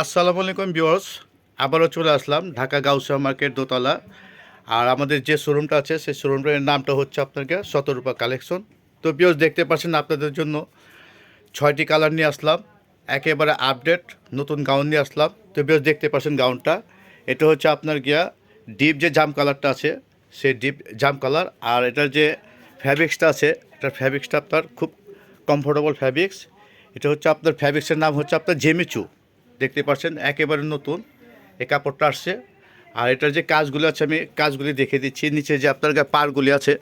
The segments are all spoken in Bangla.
আসসালামু আলাইকুম ভিউয়ার্স, আবারও চলে আসলাম ঢাকা গাউসিয়া মার্কেট দোতলা। আর আমাদের যে শোরুমটা আছে, সেই শোরুমটার নামটা হচ্ছে আপনাকে শতরূপা কালেকশন। তো ভিউয়ার্স, দেখতে পাচ্ছেন আপনাদের জন্য ছয়টি কালার নিয়ে আসলাম। একেবারে আপডেট, নতুন গাউন নিয়ে আসলাম। তো ভিউয়ার্স, দেখতে পাচ্ছেন গাউনটা। এটা হচ্ছে আপনার গিয়া ডিপ যে জাম কালারটা আছে, সেই ডিপ জাম কালার। আর এটার যে ফ্যাব্রিক্সটা আছে এটার ফ্যাব্রিক্সটা আপনার খুব কমফোর্টেবল ফ্যাব্রিক্স এটা হচ্ছে আপনার ফ্যাব্রিক্সের নাম হচ্ছে আপনার জেমিচু। দেখতে পাচ্ছেন, একেবারে নতুন। এই কাপড়টা আসছে। আর এটার যে কাজগুলো আছে, আমি কাজগুলি দেখে দিচ্ছি। নিচে যে আপনার পাড়গুলি আছে,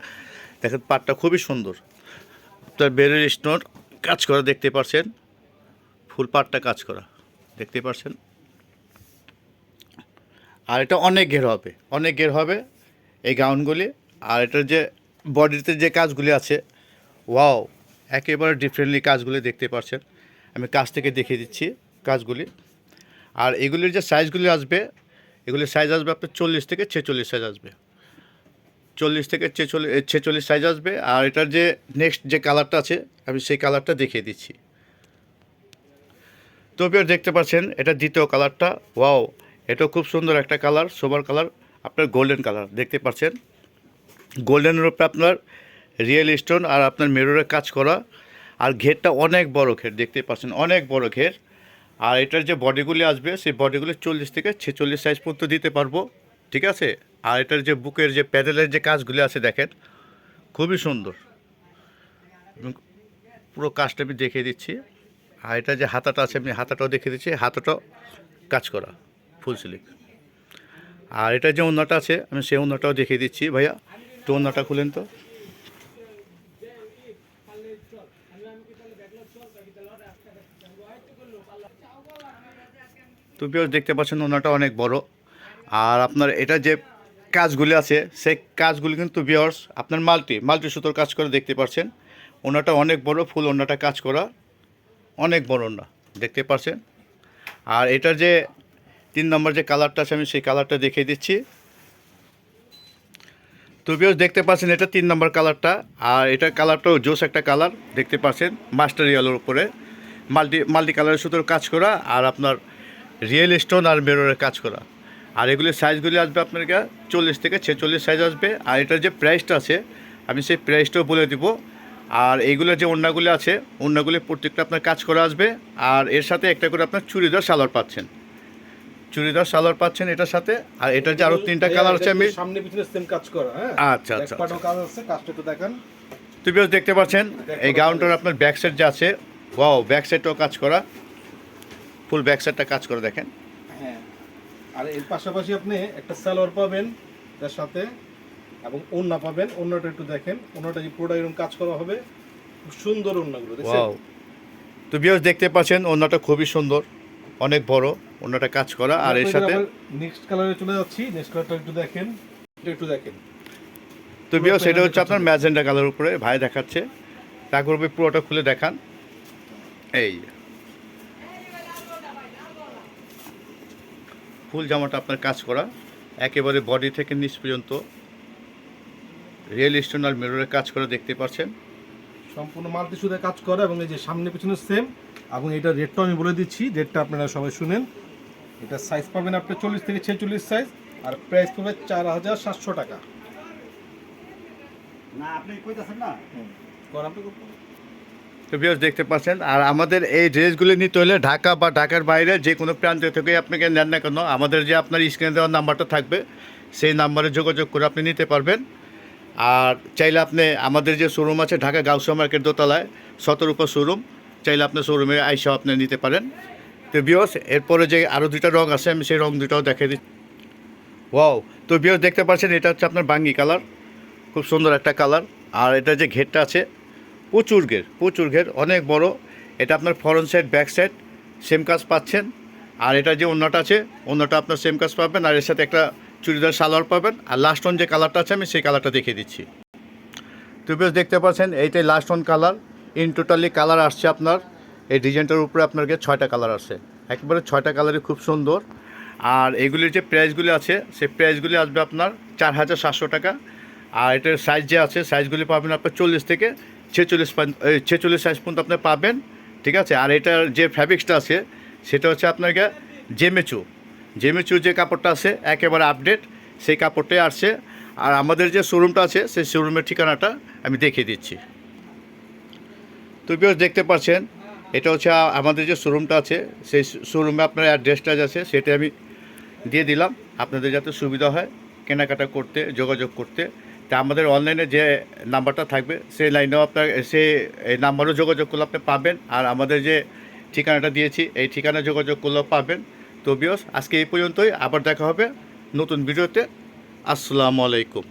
দেখেন পাড়টা খুবই সুন্দর। আপনার বেরের স্টোন কাজ করা দেখতে পাচ্ছেন। ফুল পাড়টা কাজ করা দেখতে পাচ্ছেন। আর এটা অনেক ঘের হবে, অনেক ঘের হবে এই গাউনগুলি। আর এটার যে বডিতে যে কাজগুলি আছে, ওয়াও, একেবারে ডিফারেন্টলি কাজগুলি দেখতে পাচ্ছেন। আমি কাজ থেকে দেখিয়ে দিচ্ছি। কাজগুলি। আর এগুলির যে সাইজগুলি আসবে, এগুলির সাইজ আসবে আপনার চল্লিশ থেকে ছেচল্লিশ সাইজ আসবে। চল্লিশ থেকে ছেচল্লিশ ছেচল্লিশ সাইজ আসবে। আর এটার যে নেক্সট যে কালারটা আছে, আমি সেই কালারটা দেখিয়ে দিচ্ছি। তো দেখতে পাচ্ছেন, এটা দ্বিতীয় কালারটা ওয়াও এটাও খুব সুন্দর একটা কালার সোবার কালার আপনার গোল্ডেন কালার দেখতে পাচ্ছেন? গোল্ডেনের উপরে আপনার রিয়েল স্টোন আর আপনার মেরুরের কাজ করা। আর ঘেরটা অনেক বড় ঘের, দেখতে পাচ্ছেন? অনেক বড় ঘের। আর এটার যে বডিগুলি আসবে, সেই বডিগুলি চল্লিশ থেকে ছেচল্লিশ সাইজ পর্যন্ত দিতে পারব। ঠিক আছে? আর এটার যে বুকের যে প্যাডেলের যে কাজগুলি আছে, দেখেন, খুবই সুন্দর। পুরো কাজটা আমি দেখিয়ে দিচ্ছি। আর এটা যে হাতাটা আছে, আমি হাতাটাও দেখিয়ে দিচ্ছি। হাতাটাও কাজ করা ফুল সিলিক আর এটা যে অন্যটা আছে, আমি সেই অন্যটাও দেখিয়ে দিচ্ছি। ভাইয়া তো অন্যটা খুলেন তো। তো বিয়স দেখতে পাচ্ছেন ওনাটা অনেক বড়। আর আপনার এটা যে কাজগুলি আছে, সেই কাজগুলি কিন্তু বিয়র্স আপনার মাল্টি মাল্টি সুতোর কাজ করে দেখতে পাচ্ছেন ওনাটা অনেক বড়, ফুল ওনাটা কাজ করা অনেক বড় ওনা, দেখতে পাচ্ছেন আর এটার যে তিন নম্বর যে কালারটা আছে, আমি সেই কালারটা দেখিয়ে দিচ্ছি। তো দেখতে পাচ্ছেন এটা তিন নম্বর কালারটা, আর এটার কালারটাও জোস একটা কালার, দেখতে পাচ্ছেন মাস্টার ইয়েলোর উপরে। মাল্টি মাল্টি কালারের সুতোর কাজ করা, আর আপনার রিয়েল স্টোন আর মেরোরের কাজ করা। আর এগুলির সাইজগুলি আসবে আপনার কাছে চল্লিশ থেকে ছেচল্লিশ সাইজ আসবে, আর এটার যে প্রাইসটা আছে, আমি সেই প্রাইসটাও বলে দিব। আর এইগুলোর যে ওড়নাগুলি আছে ওড়নাগুলি প্রত্যেকটা আপনার কাজ করা আসবে, আর এর সাথে একটা করে আপনার চুড়িদার, সালোয়ার পাচ্ছেন। চুড়িদার সালোয়ার পাচ্ছেন এটার সাথে? আর এটার যে আরও তিনটা কালার আছে আমি সামনে পিছনে সেম কাজ করা হ্যাঁ? আচ্ছা আচ্ছা পার্টও কাজ আছে কাজটা একটু দেখান। বেশ দেখতে পাচ্ছেন এই গাউনটার আপনার ব্যাক সাইড যে আছে ওয়াও ব্যাক সাইডটাও কাজ করা। ফুল ব্যাক সাইডটা কাজ করে দেখেন। হ্যাঁ। আর এর পাশাপাশি আপনি একটা সালোয়ার পাবেন তার সাথে এবং ওড়না পাবেন ওড়নাটা একটু দেখেন। ওড়নাটা যে পুরোটা এরকম কাজ করা হবে খুব সুন্দর দেখছেন? ওয়াও তো বিয়স দেখতে পাচ্ছেন ওনাটা খুবই সুন্দর। অনেক বড় ওনাটা কাজ করা আর এর সাথে নেক্সট কালারে চলে যাচ্ছি নেক্সট কালারটা একটু দেখেন এটা একটু দেখেন। তো বিয়স এটা হচ্ছে আপনার ম্যাজেন্ডা কালার উপরে ভাই দেখাচ্ছে। তারপর পুরোটা খুলে দেখান। এই। ফুল জামাটা আপনার কাজ করা একেবারে বডি থেকে নিচ পর্যন্ত রিয়েল স্টোন আর মিররের কাজ করা দেখতে পাচ্ছেন। সম্পূর্ণ মাল্টি সুদে কাজ করে এবং এই যে সামনে পিছনে সেম এবং এটা রেটটা আমি বলে দিচ্ছি রেটটা আপনারা সবাই শুনেন। এটা সাইজ পাবেন আপনি চল্লিশ থেকে ছেচল্লিশ সাইজ আর প্রাইস পাবে চার হাজার সাতশো টাকা। না আপনি কইতাছেন না? আপনি। তো বিয়স দেখতে পাচ্ছেন আর আমাদের এই ড্রেসগুলি নিতে হলে ঢাকা বা ঢাকার বাইরে যে কোনো প্রান্ত থেকে আপনাকে নেন না কেন আমাদের যে আপনার স্ক্রিনে দেওয়ার নাম্বারটা থাকবে সেই নাম্বারে যোগাযোগ করে আপনি নিতে পারবেন। আর চাইলে আপনি, আমাদের যে শোরুম আছে ঢাকা গাউসা মার্কেট দোতলায় শতরূপা শোরুম চাইলে আপনি শোরুমে আইসা আপনি নিতে পারেন। তো বিয়স এরপরে যে আরও দুইটা রং আছে, আমি সেই রং দুটাও দেখে দিচ্ছি। ওয়াও তো বিয়স দেখতে পাচ্ছেন, এটা হচ্ছে আপনার বাঙ্গি কালার। খুব সুন্দর একটা কালার। আর এটা যে ঘেরটা আছে, প্রচুর ঘের প্রচুর ঘের, অনেক বড়। এটা আপনার front side back side same কাজ পাচ্ছেন। আর এটা যে অন্যটা আছে অন্যটা আপনার সেম কাজ পাবেন। আর এর সাথে একটা চুড়িদার সালোয়ার পাবেন। আর লাস্ট অন যে কালারটা আছে, আমি সেই কালারটা দেখিয়ে দিচ্ছি। তো বেশ দেখতে পাচ্ছেন, এইটাই last on colour in totally colour আসছে আপনার। এই ডিজাইনটার উপরে আপনাকে ছয়টা কালার আসছে। একেবারে ছয়টা কালারই খুব সুন্দর। আর এগুলির যে প্রাইসগুলি আছে, সেই প্রাইসগুলি আসবে আপনার চার হাজার সাতশো টাকা। আর এটার সাইজ যে আছে সাইজগুলি পাবেন আপনার চল্লিশ থেকে ছেচল্লিশ ছেচল্লিশ সাইজ পর্যন্ত আপনি পাবেন। ঠিক আছে? আর এটার যে ফ্যাব্রিক্সটা আছে, সেটা হচ্ছে আপনাকে জেমেচু জেমেচু যে কাপড়টা আছে, একেবারে আপডেট সেই কাপড়টাই আসছে। আর আমাদের যে শোরুমটা আছে, সেই শোরুমের ঠিকানাটা আমি দেখিয়ে দিচ্ছি। তো বিয়স দেখতে পাচ্ছেন, এটা হচ্ছে আমাদের যে শোরুমটা আছে, সেই শোরুমে আপনার অ্যাড্রেসটা আছে সেটা আমি দিয়ে দিলাম। আপনাদের যাতে সুবিধা হয়, কেনাকাটা করতে, যোগাযোগ করতে। তা আমাদের অনলাইনে যে নাম্বারটা থাকবে, সেই লাইনেও আপনার সে এই নাম্বারও যোগাযোগ করলে আপনি পাবেন। আর আমাদের যে ঠিকানাটা দিয়েছি, এই ঠিকানা যোগাযোগ করলেও পাবেন। তো বিয়স আজকে এই পর্যন্তই। আবার দেখা হবে নতুন ভিডিওতে। আসসালামু আলাইকুম।